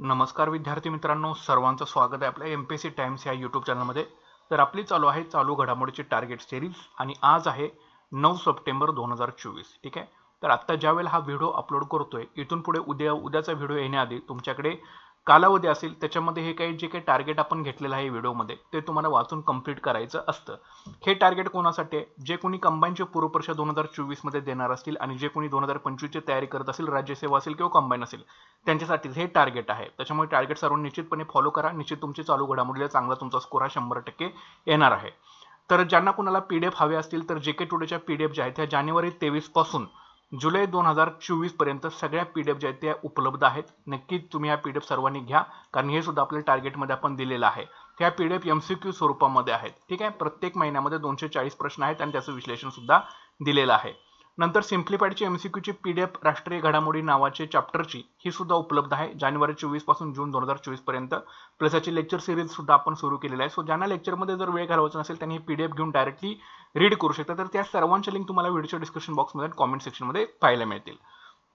नमस्कार विद्यार्थी मित्रांनो सर्वांचं स्वागत आहे आपल्या एम पी सी टाइम्स या यूट्यूब चॅनलमध्ये तर आपली चालू आहे चालू घडामोडीची टार्गेट सिरीज आणि आज आहे नऊ सप्टेंबर दोन हजार चोवीस ठीक आहे? तर आत्ता ज्यावेळेला हा व्हिडिओ अपलोड करतोय इथून पुढे उद्या उद्याचा व्हिडिओ येण्याआधी तुमच्याकडे कालावधी असेल त्याच्यामध्ये हे काही जे काही टार्गेट आपण घेतलेलं आहे व्हिडिओमध्ये ते तुम्हाला वाचून कंप्लीट करायचं असतं. हे टार्गेट कोणासाठी आहे? जे कोणी कंबाईनचे पूर्वपरीक्षा दोन हजार चोवीसमध्ये देणार असतील आणि जे कोणी दोन हजार पंचवीसची तयारी करत असेल राज्यसेवा असेल किंवा कंबाईन असेल त्यांच्यासाठी हे टार्गेट आहे. त्याच्यामुळे टार्गेट सर्व निश्चितपणे फॉलो करा. निश्चित तुमची चालू घडामोडीला चांगला तुमचा स्कोर हा शंभर टक्के येणार आहे. तर ज्यांना कुणाला पीडीएफ हवे असतील तर जे के टुडेच्या पीडीएफ ज्या आहेत त्या जानेवारी तेवीसपासून जुलै दोन हजार चोवीसपर्यंत सगळ्या पीडीएफ ज्या आहेत त्या उपलब्ध आहेत. नक्कीच तुम्ही ह्या पीडीएफ सर्वांनी घ्या कारण हे सुद्धा आपल्या टार्गेटमध्ये आपण दिलेलं आहे. त्या पीडीएफ एमसीक्यू स्वरूपामध्ये आहेत. ठीक आहे? प्रत्येक महिन्यामध्ये दोनशे चाळीस प्रश्न आहेत आणि त्याचं विश्लेषण सुद्धा दिलेलं आहे. नंतर सिम्प्लिफाईडची एमसीक्यूची पीडीएफ राष्ट्रीय घडामोडी नावाचे चॅप्टरची ही सुद्धा उपलब्ध आहे. जानेवारी चोवीसपासून जून दोन हजार चोवीसपर्यंत. प्लस याची लेक्चर सिरीज सुद्धा आपण सुरू केलेली आहे. सो ज्यांना लेक्चरमध्ये जर वेळ घालवायचा नसेल त्यांनी पीडीएफ घेऊन डायरेक्टली रीड करू शकता. तर त्या सर्वांच्या लिंक तुम्हाला व्हिडिओच्या डिस्क्रिप्शन बॉक्समध्ये कॉमेंट सेक्शनमध्ये पाहायला मिळतील.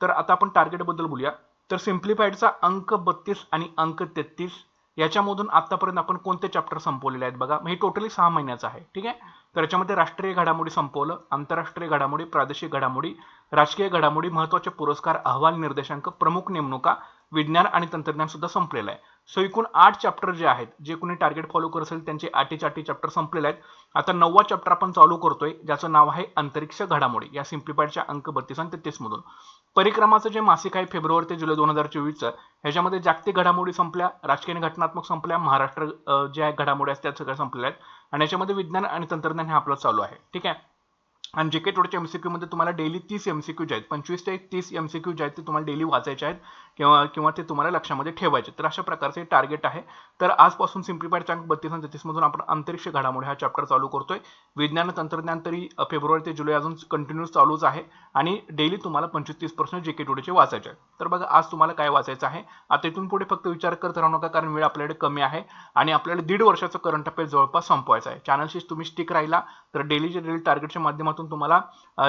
तर आता आपण टार्गेटबद्दल बोलूया. तर सिम्प्लिफाईडचा अंक बत्तीस आणि अंक तेहतीस याच्यामधून आतापर्यंत आपण कोणते चॅप्टर संपवलेले आहेत बघा. हे टोटली सहा महिन्याचं आहे. ठीक आहे? तर याच्यामध्ये राष्ट्रीय घडामोडी संपवलं. आंतरराष्ट्रीय घडामोडी प्रादेशिक घडामोडी राजकीय घडामोडी महत्त्वाचे पुरस्कार अहवाल निर्देशांक प्रमुख नेमणुका विज्ञान आणि तंत्रज्ञान सुद्धा संपलेलं आहे. सो एकूण आठ चॅप्टर जे आहेत जे कोणी टार्गेट फॉलो करत असेल त्यांचे आठीचे चाटी चॅप्टर संपलेले आहेत. आता नववा चॅप्टर आपण चालू करतोय ज्याचं नाव आहे अंतरिक्ष घडामोडी. या सिम्प्लिफाईडच्या अंक बत्तीस आणि तेहतीस मधून. परिक्रमाचं जे मासिक आहे फेब्रुवारी ते जुलै दोन हजार चोवीसचं ह्याच्यामध्ये जागतिक घडामोडी संपल्या राजकीय घटनात्मक संपल्या महाराष्ट्र ज्या घडामोडी आहेत त्या सगळ्या संपलेल्या आहेत. आणि याच्यामध्ये विज्ञान आणि तंत्रज्ञान हे आपलं चालू आहे. ठीक आहे? आणि जे काही थोडच्या एमसीक्यू मध्ये तुम्हाला डेली तीस एमसीक्यू जे आहेत पंचवीस ते तीस एमसीक्यू जे आहेत ते तुम्हाला डेली वाचायचे आहेत. किंवा किंवा ते तुम्हाला लक्षामध्ये ठेवायचे. तर अशा प्रकारचे टार्गेट आहे. तर आजपासून सिम्प्लिफाईड चांग बत्तीस आणि तेहतीस मधून आपण अंतरिक्ष घडामोडी हा चॅप्टर चालू करतोय. विज्ञान तंत्रज्ञान तरी फेब्रुवारी ते जुलै अजून कंटिन्यूस चालूच आहे. आणि डेली तुम्हाला पंचवीस तीस पर्सेंट जे के टुडेचे वाचायचे आहे तर बघा आज तुम्हाला काय वाचायचं आहे? आता इथून पुढे फक्त विचार करत राहू नका कारण वेळ आपल्याकडे कमी आहे. आणि आपल्याला दीड वर्षाचं करंट अफेअर जवळपास संपवायचं आहे. चॅनलशी तुम्ही स्टिक राहिला तर डेलीच्या डेली टार्गेटच्या माध्यमातून तुम्हाला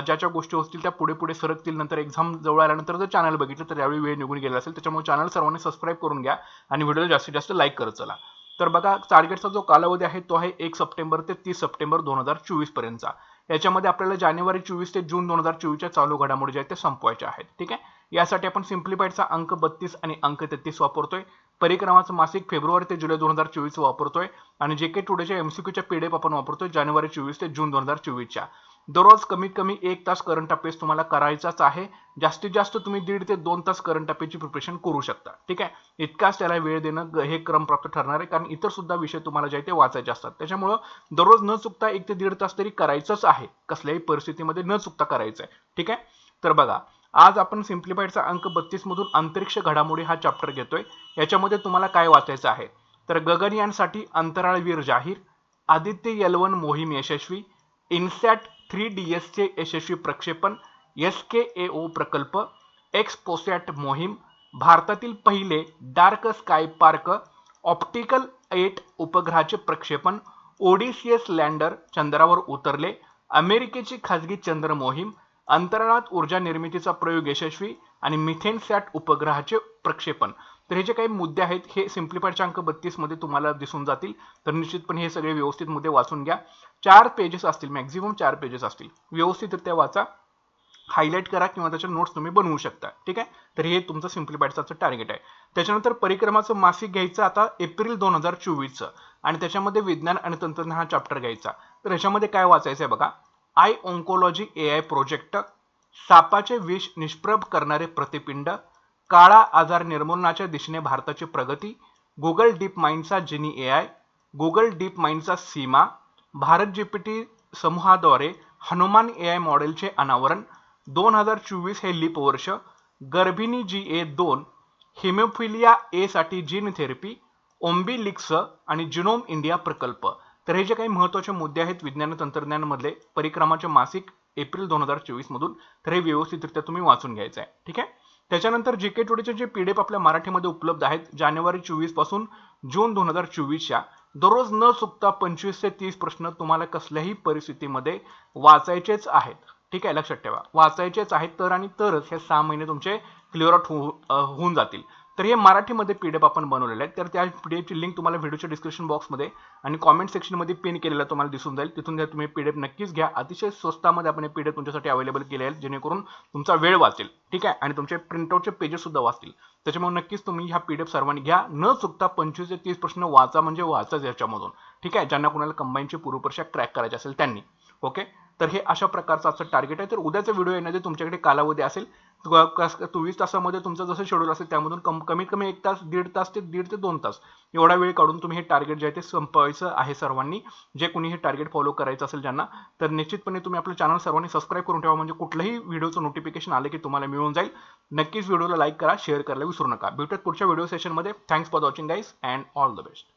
ज्या ज्या गोष्टी असतील त्या पुढे पुढे सरकतील. नंतर एक्झाम जवळ आल्यानंतर जर चॅनल बघितलं तर यावेळी वेळ निघून गेला असेल त्याच्यामुळे चॅनल सर्वांनी सबस्क्राईब करून घ्या आणि व्हिडिओला जास्तीत जास्त लाईक करत चला. तर बघा टार्गेटचा जो कालावधी आहे तो आहे एक सप्टेंबर ते तीस सप्टेंबर दोन हजार चोवीस पर्यंतचा. याच्यामध्ये आपल्याला जानेवारी चोवीस ते जून दोन हजार चोवीसच्या चालू घडामोडी ज्या आहेत त्या संपवायच्या आहेत ठीक आहे? यासाठी आपण सिम्प्लिफाईडचा अंक बत्तीस आणि अंक तेहतीस वापरतोय. परिक्रमाचं मासिक फेब्रुवारी ते जुलै दोन हजार चोवीस वापरतोय. आणि जे के टुडेच्या एमसीक्यूच्या पीडीएफ आपण वापरतोय जानेवारी चोवीस ते जून दोन हजार चोवीसच्या. दररोज कमीत कमी एक तास करंट अफेअर्स तुम्हाला करायचाच आहे. जास्तीत जास्त तुम्ही दीड ते दोन तास करंट अफेअरची प्रिपरेशन करू शकता. ठीक आहे? इतकाच त्याला वेळ देणं हे क्रम प्राप्त ठरणार आहे. कारण इतर सुद्धा विषय तुम्हाला जे आहे ते वाचायचे असतात. त्याच्यामुळं दररोज न चुकता एक ते दीड तास तरी करायचंच आहे. कसल्याही परिस्थितीमध्ये न चुकता करायचं आहे. ठीक आहे? तर बघा आज आपण सिम्प्लिफाईडचा अंक बत्तीस मधून अंतरिक्ष घडामोडी हा चॅप्टर घेतोय. याच्यामध्ये तुम्हाला काय वाचायचं आहे? तर गगनयानसाठी अंतराळवीर जाहीर आदित्य यलवन मोहीम यशस्वी इन्सॅट थ्री डी एसचे यशस्वी प्रक्षेपण एस के ए ओ प्रकल्प एक्सपोसॅट मोहीम भारतातील पहिले dark sky park optical eight उपग्रहाचे प्रक्षेपण ओडिसीएस लँडर चंद्रावर उतरले अमेरिकेची खाजगी चंद्र मोहीम अंतराळात ऊर्जा निर्मितीचा प्रयोग यशस्वी आणि मिथेन सॅट उपग्रहाचे प्रक्षेपण. तर हे जे काही मुद्दे आहेत हे सिम्प्लिफाईडच्या अंक बत्तीसमध्ये तुम्हाला दिसून जातील. तर निश्चितपणे हे सगळे व्यवस्थित मुद्दे वाचून घ्या. चार पेजेस असतील मॅक्झिमम चार पेजेस असतील. व्यवस्थितरित्या वाचा. हायलाईट करा किंवा त्याच्या नोट्स तुम्ही बनवू शकता. ठीक आहे? तर हे तुमचं सिम्प्लिफाईडचं टार्गेट आहे. त्याच्यानंतर परिक्रमाचं मासिक घ्यायचं आता एप्रिल दोन हजार चोवीसचं. आणि त्याच्यामध्ये विज्ञान आणि तंत्रज्ञान हा चॅप्टर घ्यायचा. तर ह्याच्यामध्ये काय वाचायचं आहे बघा. I oncology A I project सापाचे विष निष्प्रभ करणारे प्रतिपिंड काळा आजार निर्मूलनाच्या दिशेने भारताची प्रगती Google Deep माइंडचा Genie A I Google Deep माइंडचा Seema Bharat GPT समूहाद्वारे हनुमान ए आय मॉडेलचे अनावरण दोन हजार चोवीस हे लीप वर्ष गर्भिणी जी ए दोन हिमोफिलिया ए साठी जीन थेरपी ओम्बिलिक्स आणि जिनोम इंडिया प्रकल्प. तर हे जे काही महत्त्वाचे मुद्दे आहेत विज्ञान तंत्रज्ञानमधले परिक्रमाचे मासिक एप्रिल दोन हजार चोवीसमधून तर हे व्यवस्थितरित्या तुम्ही वाचून घ्यायचं आहे ठीक आहे? त्याच्यानंतर जे के टुडेचे जे पीडीएफ आपल्या मराठीमध्ये उपलब्ध आहेत जानेवारी चोवीसपासून जून दोन हजार चोवीसच्या दररोज न चुकता पंचवीस ते तीस प्रश्न तुम्हाला कसल्याही परिस्थितीमध्ये वाचायचेच आहेत. ठीक आहे लक्षात ठेवा. वाचायचेच आहेत तर आणि तरच हे सहा महिने तुमचे क्लिअर आउट होऊन जातील. तर हे मराठीमध्ये पी डी एफ आपण बनवलेलं आहे. तर त्या पी डी एफची लिंक तुम्हाला व्हिडिओच्या डिस्क्रिप्शन बॉक्समध्ये आणि कॉमेंट सेक्शनमध्ये पिन केलेलं तुम्हाला दिसून जाईल. तिथून जर तुम्ही पी डी एफ नक्कीच घ्या. अतिशय स्वस्तामध्ये आपण हे पी डी एफ तुमच्यासाठी अवेलेबल केले आहे जेणेकरून तुमचा वेळ वाचेल. ठीक आहे? आणि तुमचे प्रिंटआउटचे पेजेस सुद्धा वाचतील. त्याच्यामुळे नक्कीच तुम्ही ह्या पी डी एफ सर्वांनी घ्या. न चुकता पंचवीस ते तीस प्रश्न वाचा म्हणजे वाचाच याच्यामधून. ठीक आहे? ज्यांना कोणाला कंबाईनची पूर्वपरीक्षा क्रॅक करायची असेल त्यांनी. ओके तर हे अशा प्रकारचं आजचं टार्गेट आहे. तर उद्याचा व्हिडिओ येण्याचे तुमच्याकडे कालावधी असेल. चोवीस तासामध्ये तुमचं जसं शेड्यूल असेल त्यामधून कम कमीत कमी एक तास दीड तास ते दीड ते दोन तास एवढा वेळ काढून तुम्ही हे टार्गेट जे आहे ते संपवायचं आहे सर्वांनी. जे कोणी हे टार्गेट फॉलो करायचं असेल ज्यांना तर निश्चितपणे तुम्ही आपलं चॅनल सर्वांनी सबस्क्राईब करून ठेवा. म्हणजे कुठलंही व्हिडिओचं नोटिफिकेशन आलं की तुम्हाला मिळून जाईल. नक्कीच व्हिडिओला लाईक करा शेअर करायला विसरू नका. भेटत पुढच्या व्हिडिओ सेशनमध्ये thanks for watching guys and all the best